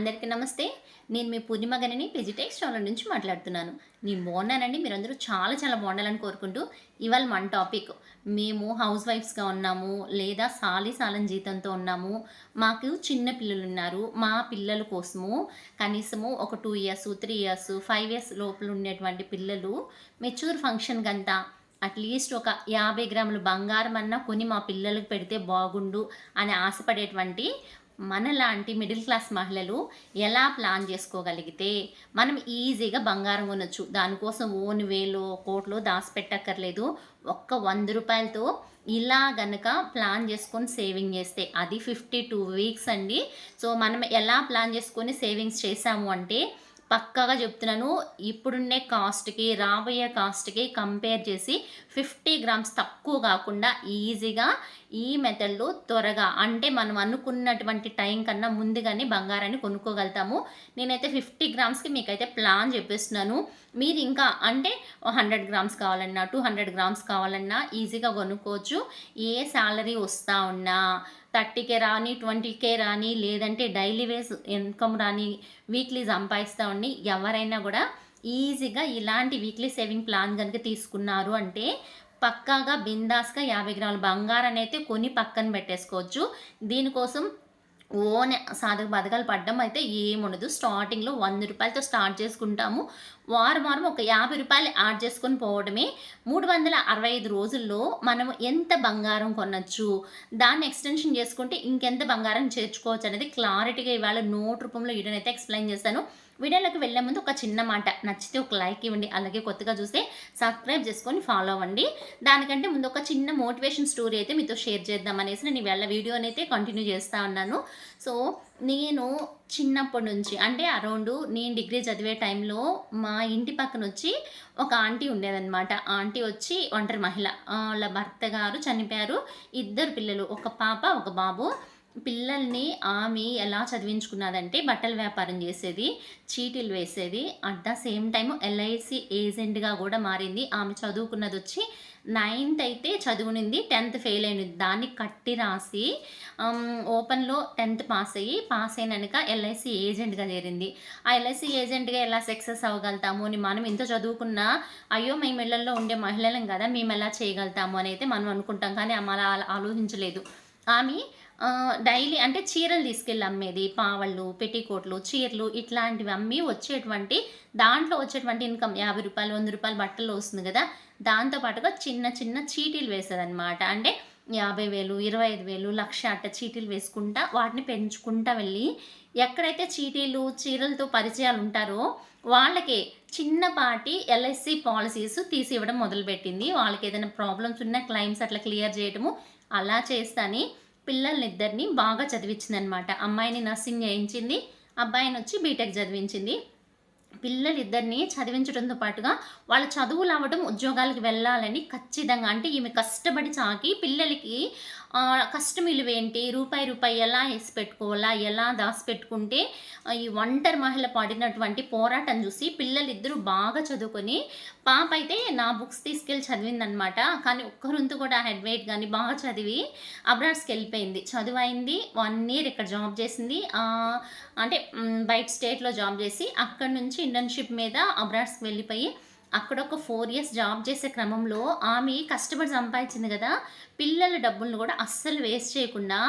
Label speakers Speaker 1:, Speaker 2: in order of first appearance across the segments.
Speaker 1: అందరికీ నమస్తే. నేను మీ పూర్ణిమ గనిని స్టాల్ ఛానల్ నుంచి మాట్లాడుతున్నాను. నేను బాగున్నానండి. మీరందరూ చాలా చాలా బాగుండాలని కోరుకుంటూ ఇవాళ మన టాపిక్ మేము హౌస్ వైఫ్స్గా ఉన్నాము లేదా సాలి సాలం జీతంతో ఉన్నాము. మాకు చిన్న పిల్లలు ఉన్నారు. మా పిల్లల కోసము కనీసము ఒక two years three years five years లోపల ఉండేటువంటి పిల్లలు మెచ్యూర్ ఫంక్షన్ కంతా అట్లీస్ట్ ఒక యాభై గ్రాములు బంగారం అన్నా కొని మా పిల్లలకు పెడితే బాగుండు అని ఆశపడేటువంటి మనలాంటి మిడిల్ క్లాస్ మహిళలు ఎలా ప్లాన్ చేసుకోగలిగితే మనం ఈజీగా బంగారం కొనొచ్చు. దానికోసం ఓన్ వేలో కోట్లో దాచిపెట్టక్కర్లేదు. ఒక్క వంద రూపాయలతో ఇలా గనక ప్లాన్ చేసుకొని సేవింగ్ చేస్తే అది ఫిఫ్టీ టూ వీక్స్ అండి. సో మనం ఎలా ప్లాన్ చేసుకొని సేవింగ్స్ చేసాము అంటే పక్కాగా చెప్తున్నాను. ఇప్పుడున్నే కాస్ట్కి రాబోయే కాస్ట్కి కంపేర్ చేసి ఫిఫ్టీ గ్రామ్స్ తక్కువ కాకుండా ఈజీగా ఈ మెథడ్లో త్వరగా అంటే మనం అనుకున్నటువంటి టైం కన్నా ముందుగానే బంగారాన్ని కొనుక్కోగలుగుతాము. నేనైతే ఫిఫ్టీ గ్రామ్స్కి మీకైతే ప్లాన్ చెప్పేస్తున్నాను. మీరు ఇంకా అంటే హండ్రెడ్ గ్రామ్స్ కావాలన్నా టూ హండ్రెడ్ గ్రామ్స్ కావాలన్నా ఈజీగా కొనుక్కోవచ్చు. ఏ శాలరీ వస్తూ ఉన్నా థర్టీకే రాని ట్వంటీకే రాని లేదంటే డైలీ వేస్ ఇన్కమ్ రాని వీక్లీ సంపాదిస్తూ ఉండి ఎవరైనా కూడా ఈజీగా ఇలాంటి వీక్లీ సేవింగ్ ప్లాన్ కనుక తీసుకున్నారు అంటే పక్కాగా బిందాస్గా యాభై గ్రాముల బంగారాన్ని అయితే కొని పక్కన పెట్టేసుకోవచ్చు. దీనికోసం ఓన్ సాధక బాధకాలు పడ్డం అయితే ఏముండదు. స్టార్టింగ్లో వంద రూపాయలతో స్టార్ట్ చేసుకుంటాము. వారం వారం ఒక యాభై రూపాయలు యాడ్ చేసుకొని పోవడమే. మూడు వందల అరవై ఐదు రోజుల్లో మనం ఎంత బంగారం కొనచ్చు? దాన్ని ఎక్స్టెన్షన్ చేసుకుంటే ఇంకెంత బంగారం చేర్చుకోవచ్చు అనేది క్లారిటీగా ఇవాళ నోట్ రూపంలో వీడియోనైతే ఎక్స్ప్లెయిన్ చేశాను. వీడియోలోకి వెళ్ళే ముందు ఒక చిన్న మాట. నచ్చితే ఒక లైక్ ఇవ్వండి అలాగే కొత్తగా చూస్తే సబ్స్క్రైబ్ చేసుకొని ఫాలో అవ్వండి. దానికంటే ముందు ఒక చిన్న మోటివేషన్ స్టోరీ అయితే మీతో షేర్ చేద్దాం అనేసి నేను ఇవాళ వీడియోని అయితే కంటిన్యూ చేస్తూ ఉన్నాను. సో నేను చిన్నప్పటి నుంచి అంటే అరౌండ్ నేను డిగ్రీ చదివే టైంలో మా ఇంటి పక్కన వచ్చి ఒక ఆంటీ ఉండేదన్నమాట. ఆంటీ వచ్చి ఒంటరి మహిళ. వాళ్ళ భర్త గారు చనిపోయారు. ఇద్దరు పిల్లలు ఒక పాప ఒక బాబు. పిల్లల్ని ఆమె ఎలా చదివించుకున్నదంటే బట్టల వ్యాపారం చేసేది చీటీలు వేసేది at the same time LIC ఏజెంట్గా కూడా మారింది. ఆమె చదువుకున్నది వచ్చి నైన్త్ అయితే చదువునింది టెన్త్ ఫెయిల్ అయినది. దాన్ని కట్టి రాసి ఓపెన్లో టెన్త్ పాస్ అయ్యి పాస్ అయినాక ఎల్ఐసి ఏజెంట్గా చేరింది. ఆ ఎల్ఐసి ఏజెంట్గా ఎలా సక్సెస్ అవ్వగలుగుతాము అని మనం ఇంత చదువుకున్నా అయ్యో మేము ఇళ్ళలో ఉండే మహిళలం కదా మేము ఎలా చేయగలుగుతాము అని అయితే మనం అనుకుంటాం. కానీ ఆమె అలా ఆలోచించలేదు. ఆమె డైలీ అంటే చీరలు తీసుకెళ్ళి అమ్మేది పావళ్ళు పెట్టికోట్లు చీరలు ఇట్లాంటివి అమ్మి వచ్చేటువంటి దాంట్లో వచ్చేటువంటి ఇన్కమ్ యాభై రూపాయలు వంద రూపాయలు బట్టలు వస్తుంది కదా దాంతోపాటుగా చిన్న చిన్న చీటీలు వేసేదన్నమాట. అంటే యాభై వేలు ఇరవై ఐదు వేలు లక్ష అట్ట చీటీలు వేసుకుంటా వాటిని పెంచుకుంటా వెళ్ళి ఎక్కడైతే చీటీలు చీరలతో పరిచయాలు ఉంటారో వాళ్ళకి చిన్నపాటి ఎల్ఐసి పాలసీస్ తీసి ఇవ్వడం మొదలుపెట్టింది. వాళ్ళకి ఏదైనా ప్రాబ్లమ్స్ ఉన్నా క్లైమ్స్ అట్లా క్లియర్ చేయడము అలా చేస్తాని పిల్లల్నిద్దరిని బాగా చదివించిందనమాట అమ్మాయిని నర్సింగ్ చేయించింది అబ్బాయిని వచ్చి బీటెక్ చదివించింది. పిల్లలిద్దరిని చదివించడంతో పాటుగా వాళ్ళ చదువులు అవ్వడం ఉద్యోగాలకు వెళ్ళాలని ఖచ్చితంగా అంటే ఈమె కష్టపడి చాకి పిల్లలకి కష్టం విలువేంటి రూపాయి రూపాయి ఎలా వేసి పెట్టుకోవాలా ఎలా దాచిపెట్టుకుంటే ఈ ఒంటరి మహిళ పడినటువంటి పోరాటం చూసి పిల్లలిద్దరూ బాగా చదువుకొని పాప అయితే నా బుక్స్ తీసుకెళ్ళి చదివిందనమాట. కానీ ఒక్కరుంతు కూడా హెడ్ వెయిట్ కానీ బాగా చదివి అబ్రాడ్స్కి వెళ్ళిపోయింది. చదువు అయింది వన్ ఇయర్ ఇక్కడ జాబ్ చేసింది. అంటే బయట స్టేట్లో జాబ్ చేసి అక్కడ నుంచి ఇంటర్న్షిప్ మీద అబ్రాడ్స్కి వెళ్ళిపోయి అక్కడ ఒక ఫోర్ ఇయర్స్ జాబ్ చేసే క్రమంలో ఆమె కష్టపడి సంపాదించింది కదా పిల్లల డబ్బులను కూడా అస్సలు వేస్ట్ చేయకుండా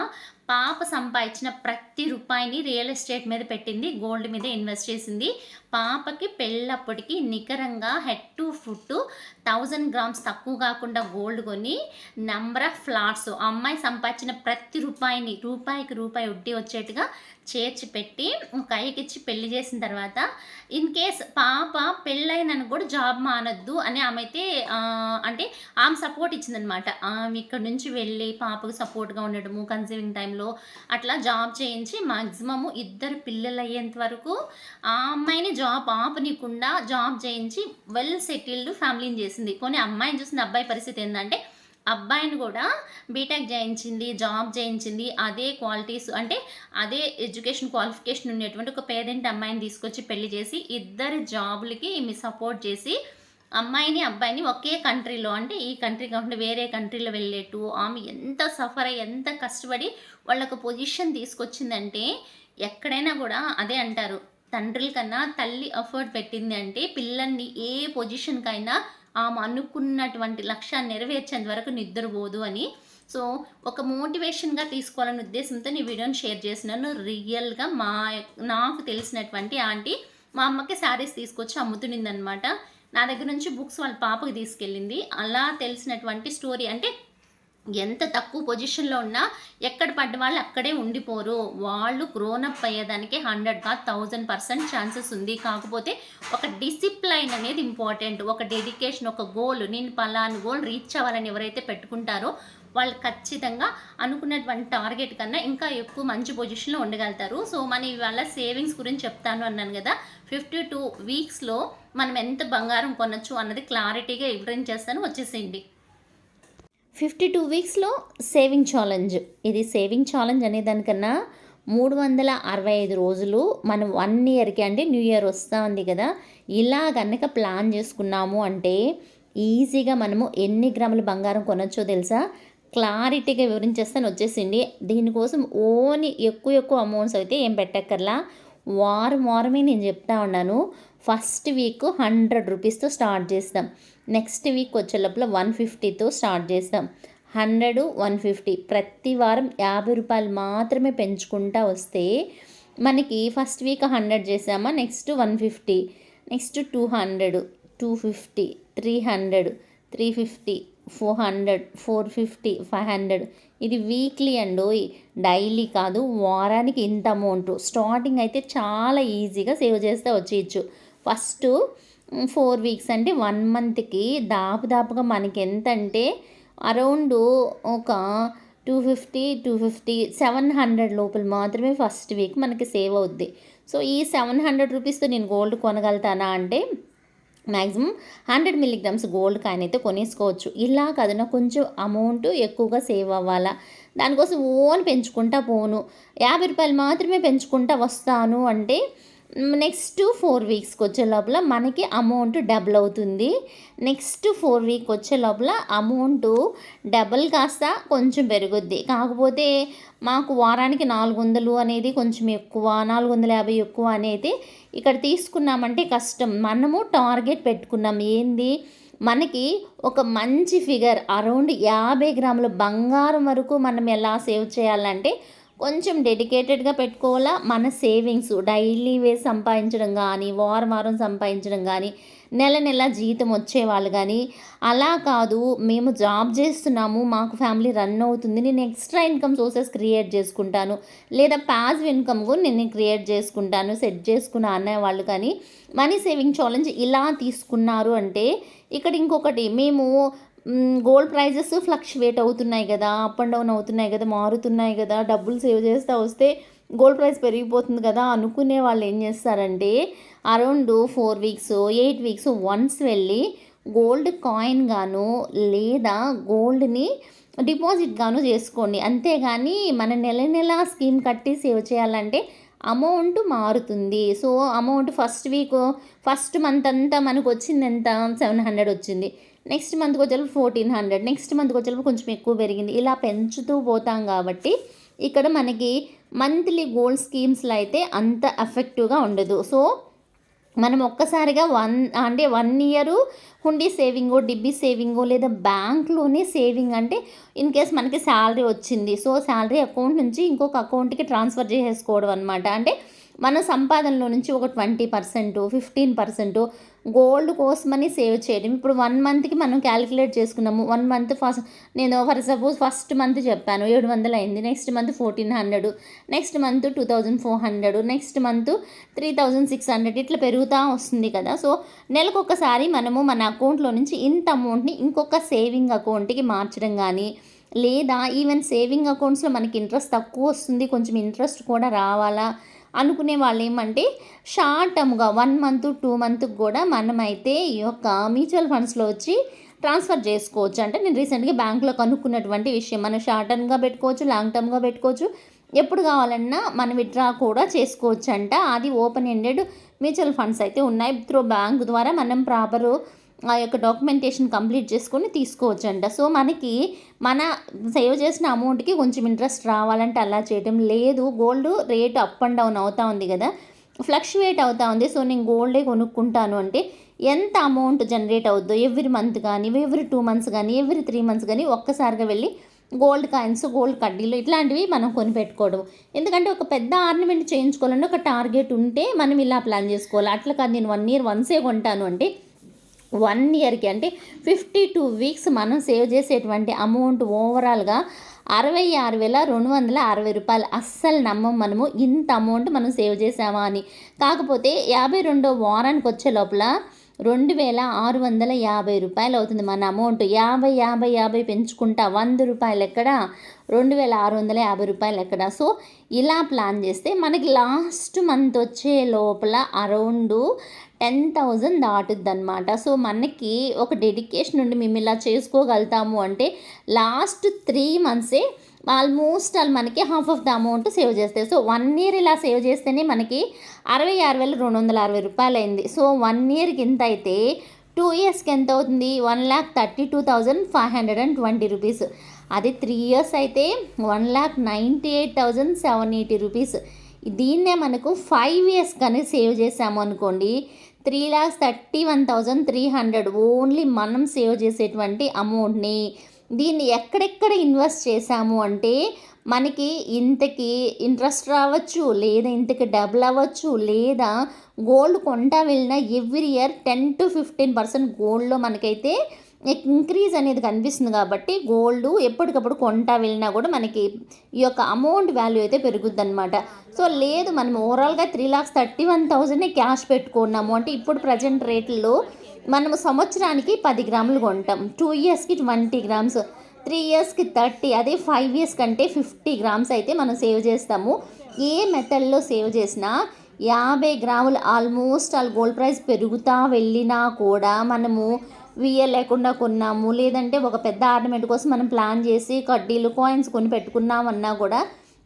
Speaker 1: పాప సంపాదించిన ప్రతి రూపాయిని రియల్ ఎస్టేట్ మీద పెట్టింది గోల్డ్ మీద ఇన్వెస్ట్ చేసింది. పాపకి పెళ్ళప్పటికి నికరంగా head to foot thousand grams తక్కువ కాకుండా గోల్డ్ కొని నెంబర్ ఆఫ్ ఫ్లాట్స్ అమ్మాయి సంపాదించిన ప్రతి రూపాయిని రూపాయికి రూపాయి వడ్డీ వచ్చేట్టుగా చేర్చి పెట్టి కైకిచ్చి పెళ్ళి చేసిన తర్వాత ఇన్ కేస్ పాప పెళ్ళైనను కూడా జాబ్ మానొద్దు అని ఆమె అయితే అంటే ఆమె సపోర్ట్ ఇచ్చిందనమాట ఆమె ఇక్కడ నుంచి వెళ్ళి పాపకు సపోర్ట్గా ఉండడము కన్సీవింగ్ టైంలో అట్లా జాబ్ చేయించి మ్యాక్సిమము ఇద్దరు పిల్లలు అయ్యేంత వరకు ఆ అమ్మాయిని జాబ్ ఆపనీయకుండా జాబ్ చేయించి వెల్ సెటిల్డ్ ఫ్యామిలీని చేసింది. కొన్ని అమ్మాయిని చూసిన అబ్బాయి పరిస్థితి ఏంటంటే అబ్బాయిని కూడా బీటెక్ చేయించింది జాబ్ చేయించింది అదే క్వాలిటీస్ అంటే అదే ఎడ్యుకేషన్ క్వాలిఫికేషన్ ఉండేటువంటి ఒక పేరెంట్ అమ్మాయిని తీసుకొచ్చి పెళ్ళి చేసి ఇద్దరు జాబులకి మీ సపోర్ట్ చేసి అమ్మాయిని అబ్బాయిని ఒకే కంట్రీలో అంటే ఈ కంట్రీ కాకుండా వేరే కంట్రీలో వెళ్ళేట్టు ఆమె ఎంత సఫర్ అయ్యి ఎంత కష్టపడి వాళ్ళకు పొజిషన్ తీసుకొచ్చిందంటే ఎక్కడైనా కూడా అదే అంటారు. తండ్రుల కన్నా తల్లి ఎఫర్ట్ పెట్టింది అంటే పిల్లల్ని ఏ పొజిషన్కైనా ఆమె అనుకున్నటువంటి లక్ష్యాన్ని నెరవేర్చేంత వరకు నిద్రపోదు అని. సో ఒక మోటివేషన్గా తీసుకోవాలనే ఉద్దేశంతో నీ వీడియోని షేర్ చేసినాను. రియల్గా మా నాకు తెలిసినటువంటి ఆంటీ మా అమ్మకి శారీస్ తీసుకొచ్చి అమ్ముతునిందనమాట నా దగ్గర నుంచి బుక్స్ వాళ్ళ పాపకి తీసుకెళ్ళింది. అలా తెలిసినటువంటి స్టోరీ అంటే ఎంత తక్కువ పొజిషన్లో ఉన్నా ఎక్కడ పడ్డ వాళ్ళు అక్కడే ఉండిపోరు. వాళ్ళు గ్రోనప్ అయ్యేదానికి హండ్రెడ్ కాదు థౌజండ్ పర్సెంట్ ఛాన్సెస్ ఉంది. కాకపోతే ఒక డిసిప్లైన్ అనేది ఇంపార్టెంట్ ఒక డెడికేషన్ ఒక గోల్ నేను పలాను గోల్ రీచ్ అవ్వాలని ఎవరైతే పెట్టుకుంటారో వాళ్ళు ఖచ్చితంగా అనుకున్నటువంటి టార్గెట్ కన్నా ఇంకా ఎక్కువ మంచి పొజిషన్లో ఉండగలుగుతారు. సో మన ఇవాళ సేవింగ్స్ గురించి చెప్తాను అన్నాను కదా ఫిఫ్టీ టూ వీక్స్లో మనం ఎంత బంగారం కొనొచ్చు అన్నది క్లారిటీగా వివరించేస్తాను వచ్చేసేయండి. ఫిఫ్టీ టూ వీక్స్లో సేవింగ్ ఛాలెంజ్. ఇది సేవింగ్ ఛాలెంజ్ అనే దానికన్నా మూడు వందల అరవై ఐదు రోజులు మనం వన్ ఇయర్కి అంటే న్యూ ఇయర్ వస్తూ ఉంది కదా ఇలా కనుక ప్లాన్ చేసుకున్నాము అంటే ఈజీగా మనము ఎన్ని గ్రాముల బంగారం కొనొచ్చో తెలుసా? క్లారిటీగా వివరించేస్తాను వచ్చేసింది. దీనికోసం ఓని ఎక్కువ ఎక్కువ అమౌంట్స్ అయితే ఏం పెట్టక్కర్లా. వారం వారమే నేను చెప్తా ఉన్నాను. ఫస్ట్ వీక్ హండ్రెడ్ రూపీస్తో స్టార్ట్ చేస్తాం. నెక్స్ట్ వీక్ వచ్చే లోపల వన్ ఫిఫ్టీతో స్టార్ట్ చేస్తాం. హండ్రెడ్ వన్ ఫిఫ్టీ ప్రతి వారం యాభై రూపాయలు మాత్రమే పెంచుకుంటా వస్తే మనకి ఫస్ట్ వీక్ హండ్రెడ్ చేసామా next one fifty next two hundred two fifty three hundred three fifty four hundred four fifty five hundred. ఇది వీక్లీ అండి డైలీ కాదు వారానికి ఇంత అమౌంట్. స్టార్టింగ్ అయితే చాలా ఈజీగా సేవ్ చేస్తే వచ్చేయచ్చు. ఫస్ట్ ఫోర్ వీక్స్ అంటే వన్ మంత్కి దాపుదాపుగా మనకి ఎంత అంటే అరౌండ్ ఒక two fifty two fifty seven hundred లోపల మాత్రమే ఫస్ట్ వీక్ మనకి సేవ్ అవుద్ది. సో ఈ సెవెన్ హండ్రెడ్ రూపీస్తో నేను గోల్డ్ కొనగలుగుతానా అంటే maximum hundred milligrams gold coin అయితే కొనేసుకోవచ్చు. ఇలా కదన కొంచెం అమౌంట్ ఎక్కువగా సేవ్ అవ్వాలా? దానికోసం ఓన్ పెంచుకుంటా పోను. యాభై రూపాయలు మాత్రమే పెంచుకుంటా వస్తాను అంటే నెక్స్ట్ ఫోర్ వీక్స్కి వచ్చే లోపల మనకి అమౌంట్ డబుల్ అవుతుంది. నెక్స్ట్ ఫోర్ వీక్ వచ్చే లోపల అమౌంట్ డబుల్ కాస్త కొంచెం పెరుగుద్ది. కాకపోతే మాకు వారానికి నాలుగు వందలు అనేది కొంచెం ఎక్కువ నాలుగు వందల యాభై ఎక్కువ అనేది ఇక్కడ తీసుకున్నామంటే కష్టం. మనము టార్గెట్ పెట్టుకున్నాం. ఏంది? మనకి ఒక మంచి ఫిగర్ అరౌండ్ యాభై గ్రాముల బంగారం వరకు మనం ఎలా సేవ్ చేయాలంటే కొంచెం డెడికేటెడ్గా పెట్టుకోవాలా? మన సేవింగ్స్ డైలీ వే సంపాదించడం కానీ వారం వారం సంపాదించడం కానీ నెల నెల జీతం వచ్చేవాళ్ళు కానీ అలా కాదు. మేము జాబ్ చేస్తున్నాము మాకు ఫ్యామిలీ రన్ అవుతుంది. నేను ఎక్స్ట్రా ఇన్కమ్ సోర్సెస్ క్రియేట్ చేసుకుంటాను. లేదా పాజివ్ ఇన్కమ్ కూడా నేను క్రియేట్ చేసుకుంటాను సెట్ చేసుకున్న అనేవాళ్ళు కానీ మనీ సేవింగ్ ఛాలెంజ్ ఇలా తీసుకున్నారు అంటే ఇక్కడ ఇంకొకటి మేము గోల్డ్ ప్రైజెస్ ఫ్లక్చువేట్ అవుతున్నాయి కదా అప్ అండ్ డౌన్ అవుతున్నాయి కదా మారుతున్నాయి కదా డబ్బులు సేవ్ చేస్తూ వస్తే గోల్డ్ ప్రైస్ పెరిగిపోతుంది కదా అనుకునే వాళ్ళు ఏం చేస్తారంటే around four weeks eight weeks once వెళ్ళి గోల్డ్ కాయిన్ గాను లేదా గోల్డ్ని డిపాజిట్ గాను చేసుకోండి. అంతేగాని మన నెల నెల స్కీమ్ కట్టి సేవ్ చేయాలంటే అమౌంట్ మారుతుంది. So amount first week first month అంతా మనకు వచ్చింది ఎంత? సెవెన్ హండ్రెడ్ వచ్చింది. నెక్స్ట్ మంత్కి వచ్చేటప్పుడు ఫోర్టీన్ హండ్రెడ్. నెక్స్ట్ మంత్కి వచ్చేటప్పుడు కొంచెం ఎక్కువ పెరిగింది. ఇలా పెంచుతూ పోతాం కాబట్టి ఇక్కడ మనకి మంత్లీ గోల్డ్ స్కీమ్స్లో అయితే అంత ఎఫెక్టివ్గా ఉండదు. సో మనం ఒక్కసారిగా వన్ అంటే వన్ ఇయరు హుండీ సేవింగో డిబ్బీ సేవింగో లేదా బ్యాంక్లోనే సేవింగ్ అంటే ఇన్ కేస్ మనకి శాలరీ వచ్చింది. సో శాలరీ అకౌంట్ నుంచి ఇంకొక అకౌంట్కి ట్రాన్స్ఫర్ చేసేసుకోవడం అనమాట అంటే మన సంపాదనలో నుంచి ఒక twenty percent fifteen percent gold కోసమని సేవ్ చేయడం. ఇప్పుడు వన్ మంత్కి మనం క్యాలిక్యులేట్ చేసుకున్నాము. వన్ మంత్ ఫస్ట్ నేను ఫర్ సపోజ్ ఫస్ట్ మంత్ చెప్పాను ఏడు వందలు అయింది. Next month fourteen hundred next month two thousand four hundred next month three thousand six hundred ఇట్లా పెరుగుతూ వస్తుంది కదా. సో నెలకొకసారి మనము మన అకౌంట్లో నుంచి ఇంత అమౌంట్ని ఇంకొక సేవింగ్ అకౌంట్కి మార్చడం కానీ లేదా ఈవెన్ సేవింగ్ అకౌంట్స్లో మనకి ఇంట్రెస్ట్ తక్కువ వస్తుంది కొంచెం ఇంట్రెస్ట్ కూడా రావాలా అనుకునే వాళ్ళు ఏమంటే షార్ట్ టర్మ్గా వన్ మంత్ టూ మంత్కి కూడా మనమైతే ఈ యొక్క మ్యూచువల్ ఫండ్స్లో వచ్చి ట్రాన్స్ఫర్ చేసుకోవచ్చు. అంటే నేను రీసెంట్గా బ్యాంకులో కనుక్కున్నటువంటి విషయం. మనం షార్ట్ టర్మ్గా పెట్టుకోవచ్చు లాంగ్ టర్మ్గా పెట్టుకోవచ్చు. ఎప్పుడు కావాలన్నా మనం విత్డ్రా కూడా చేసుకోవచ్చు అంట అది ఓపెన్ ఎండెడ్ మ్యూచువల్ ఫండ్స్ అయితే ఉన్నాయి. త్రూ బ్యాంక్ ద్వారా మనం ప్రాపరు ఆ యొక్క డాక్యుమెంటేషన్ కంప్లీట్ చేసుకొని తీసుకోవచ్చంట. సో మనకి మన సేవ్ చేసిన అమౌంట్కి కొంచెం ఇంట్రెస్ట్ రావాలంటే అలా చేయటం లేదు. Gold rate up and down అవుతా ఉంది కదా. ఫ్లక్చువేట్ అవుతూ ఉంది. సో నేను గోల్డే కొనుక్కుంటాను అంటే ఎంత అమౌంట్ జనరేట్ అవుద్దో ఎవ్రీ మంత్ కానీ ఎవ్రీ టూ మంత్స్ కానీ ఎవ్రీ త్రీ మంత్స్ కానీ ఒక్కసారిగా వెళ్ళి గోల్డ్ కాయిన్స్ గోల్డ్ కడ్డీలు ఇట్లాంటివి మనం కొనిపెట్టుకోవడం. ఎందుకంటే ఒక పెద్ద ఆర్నమెంట్ చేయించుకోవాలంటే ఒక టార్గెట్ ఉంటే మనం ఇలా ప్లాన్ చేసుకోవాలి. అట్లా కాదు. నేను వన్ ఇయర్ వన్సే కొంటాను అంటే వన్ ఇయర్కి అంటే ఫిఫ్టీ టూ వీక్స్ మనం సేవ్ చేసేటువంటి అమౌంట్ ఓవరాల్గా అరవై ఆరు వేల రెండు వందల అరవై రూపాయలు. అస్సలు నమ్మం మనము ఇంత అమౌంట్ మనం సేవ్ చేసామా అని. కాకపోతే యాభై రెండో వారానికి వచ్చే లోపల రెండు వేల ఆరు వందల యాభై రూపాయలు అవుతుంది మన అమౌంట్. యాభై యాభై యాభై పెంచుకుంటా వంద రూపాయలు ఎక్కడ? రెండు వేల ఆరు వందల యాభై రూపాయలు ఎక్కడ? సో ఇలా ప్లాన్ చేస్తే మనకి లాస్ట్ మంత్ వచ్చే లోపల అరౌండ్ టెన్ థౌజండ్ దాటుద్ది అనమాట సో మనకి ఒక డెడికేషన్ నుండి మేము ఇలా చేసుకోగలుగుతాము అంటే లాస్ట్ త్రీ మంత్సే ఆల్మోస్ట్ ఆల్ మనకి half of the amount save చేస్తాయి. సో వన్ ఇయర్ ఇలా సేవ్ చేస్తేనే మనకి అరవై ఆరు వేల రెండు వందల అరవై రూపాయలు అయింది సో వన్ ఇయర్కి ఎంత అయితే టూ ఇయర్స్కి ఎంత అవుతుంది? One lakh thirty two thousand five hundred and twenty rupees. అది త్రీ ఇయర్స్ అయితే one lakh ninety eight thousand seven eighty rupees. దీన్నే మనకు ఫైవ్ ఇయర్స్ కానీ సేవ్ చేసాము అనుకోండి three lakhs thirty one thousand three hundred only మనం save చేసేటువంటి అమౌంట్ని. దీన్ని ఎక్కడెక్కడ ఇన్వెస్ట్ చేశాము అంటే మనకి ఇంతకి ఇంట్రెస్ట్ రావచ్చు లేదా ఇంతకి డబుల్ అవ్వచ్చు లేదా గోల్డ్ కొంటా వెళ్ళినా every year ten to fifteen percent గోల్డ్లో మనకైతే ఇంక్రీజ్ అనేది కనిపిస్తుంది కాబట్టి గోల్డ్ ఎప్పటికప్పుడు కొంటా వెళ్ళినా కూడా మనకి ఈ యొక్క అమౌంట్ వాల్యూ అయితే పెరుగుద్ది అనమాట సో లేదు మనం ఓవరాల్గా త్రీ లాక్స్ థర్టీ వన్ థౌజండ్నే క్యాష్ పెట్టుకున్నాము. అంటే ఇప్పుడు ప్రజెంట్ రేట్లో మనము సంవత్సరానికి పది గ్రాములు కొంటాం. టూ ఇయర్స్కి ట్వంటీ గ్రామ్స్ త్రీ ఇయర్స్కి థర్టీ అదే ఫైవ్ ఇయర్స్ కంటే ఫిఫ్టీ గ్రామ్స్ అయితే మనం సేవ్ చేస్తాము. ఏ మెథడ్లో సేవ్ చేసినా యాభై గ్రాములు ఆల్మోస్ట్ ఆల్ గోల్డ్ ప్రైస్ పెరుగుతా వెళ్ళినా కూడా మనము వియ లేకుండా కొన్నాము. లేదంటే ఒక పెద్ద ఆర్నమెంట్ కోసం మనం ప్లాన్ చేసి కడ్డీలు కాయిన్స్ కొని పెట్టుకున్నామన్నా కూడా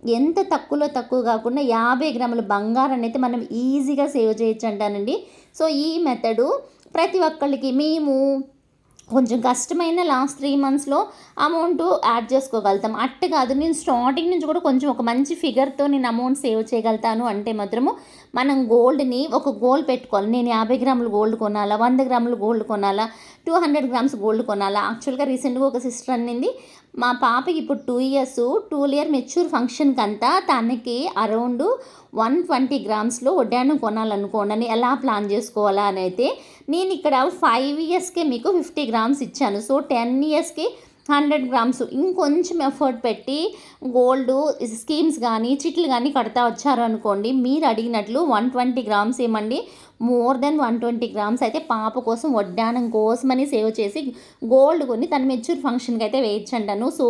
Speaker 1: ఎంత తక్కువలో తక్కువ కాకుండా యాభై గ్రాముల బంగారాన్ని అయితే మనం ఈజీగా సేవ్ చేయొచ్చు అంటానండి సో ఈ మెథడు ప్రతి ఒక్కళ్ళకి మేము కొంచెం కష్టమైన లాస్ట్ త్రీ మంత్స్లో అమౌంట్ యాడ్ చేసుకోగలుగుతాం. అట్టే కాదు నేను స్టార్టింగ్ నుంచి కూడా కొంచెం ఒక మంచి ఫిగర్తో నేను అమౌంట్ సేవ్ చేయగలుగుతాను అంటే మాత్రము మనం గోల్డ్ని ఒక గోల్ పెట్టుకోవాలి. నేను యాభై గ్రాములు గోల్డ్ కొనాలా? వంద గ్రాములు గోల్డ్ కొనాలా? టూ హండ్రెడ్ గ్రామ్స్ గోల్డ్ కొనాలా? యాక్చువల్గా రీసెంట్గా ఒక సిస్టర్ అన్నింది. మా పాపకి ఇప్పుడు two years two year mature ఫంక్షన్కి అంతా తనకి అరౌండ్ వన్ ట్వంటీ గ్రామ్స్లో వడ్డాను కొనాలనుకోండి ఎలా ప్లాన్ చేసుకోవాలా అని అయితే నేను ఇక్కడ ఫైవ్ ఇయర్స్కే మీకు ఫిఫ్టీ గ్రామ్స్ ఇచ్చాను. సో టెన్ ఇయర్స్కి హండ్రెడ్ గ్రామ్స్ ఇంకొంచెం ఎఫర్ట్ పెట్టి గోల్డ్ స్కీమ్స్ కానీ చిట్లు కానీ కడతా వచ్చారు అనుకోండి మీరు అడిగినట్లు వన్ ట్వంటీ గ్రామ్స్ ఏమండి more than one twenty grams అయితే పాప కోసం వడ్డానం కోసమని సేవ్ చేసి గోల్డ్ కొని తన మెచ్యూర్ ఫంక్షన్కి అయితే వేయచ్చంటాను సో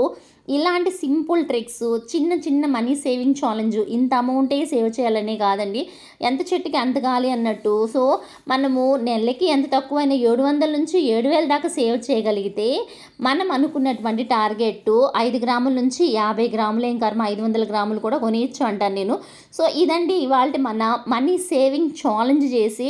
Speaker 1: ఇలాంటి సింపుల్ ట్రిక్స్ చిన్న చిన్న మనీ సేవింగ్ ఛాలెంజ్ ఇంత అమౌంటే సేవ్ చేయాలనే కాదండి. ఎంత చెట్టుకి ఎంత గాలి అన్నట్టు. సో మనము నెలకి ఎంత తక్కువైనా ఏడు వందల నుంచి ఏడు వేల దాకా సేవ్ చేయగలిగితే మనం అనుకున్నటువంటి టార్గెట్ ఐదు గ్రాముల నుంచి యాభై గ్రాములు ఏం కర్మ ఐదు వందల గ్రాములు కూడా కొనియచ్చు అంటాను నేను. సో ఇదండి ఇవాళ మన మనీ సేవింగ్ ఛాలెంజ్ చేసి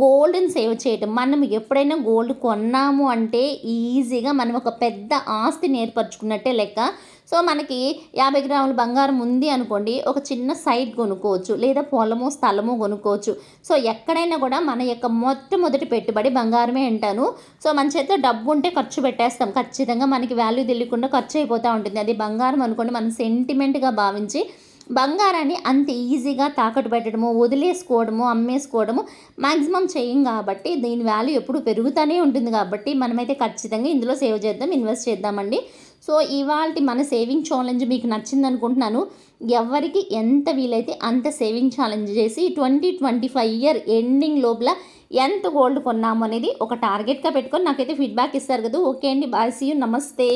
Speaker 1: గోల్డ్ని సేవ్ చేయటం. మనం ఎప్పుడైనా గోల్డ్ కొన్నాము అంటే ఈజీగా మనం ఒక పెద్ద ఆస్తిని ఏర్పరచుకున్నట్టే లెక్క. సో మనకి యాభై గ్రాముల బంగారం ఉంది అనుకోండి ఒక చిన్న సైట్ కొనుక్కోవచ్చు లేదా పొలము స్థలము కొనుక్కోవచ్చు. సో ఎక్కడైనా కూడా మన యొక్క మొట్టమొదటి పెట్టుబడి బంగారమే అంటాను. సో మన చేతిలో డబ్బు ఉంటే ఖర్చు పెట్టేస్తాం. ఖచ్చితంగా మనకి వాల్యూ తెలియకుండా ఖర్చు అయిపోతూ ఉంటుంది. అది బంగారం అనుకోండి మనం సెంటిమెంట్గా భావించి బంగారాన్ని అంత ఈజీగా తాకట్టు పెట్టడము వదిలేసుకోవడము అమ్మేసుకోవడము మ్యాక్సిమం చేయం కాబట్టి దీని వాల్యూ ఎప్పుడు పెరుగుతూనే ఉంటుంది కాబట్టి మనమైతే ఖచ్చితంగా ఇందులో సేవ్ చేద్దాం ఇన్వెస్ట్ చేద్దామండి. సో ఇవాళ మన సేవింగ్ ఛాలెంజ్ మీకు నచ్చింది అనుకుంటున్నాను ఎవరికి ఎంత వీలైతే అంత సేవింగ్ ఛాలెంజ్ చేసి twenty twenty five year ending లోపల ఎంత గోల్డ్ కొన్నాము అనేది ఒక టార్గెట్గా పెట్టుకొని నాకైతే ఫీడ్బ్యాక్ ఇస్తారు కదా. ఓకే అండి బాయ్ సీ యూ నమస్తే.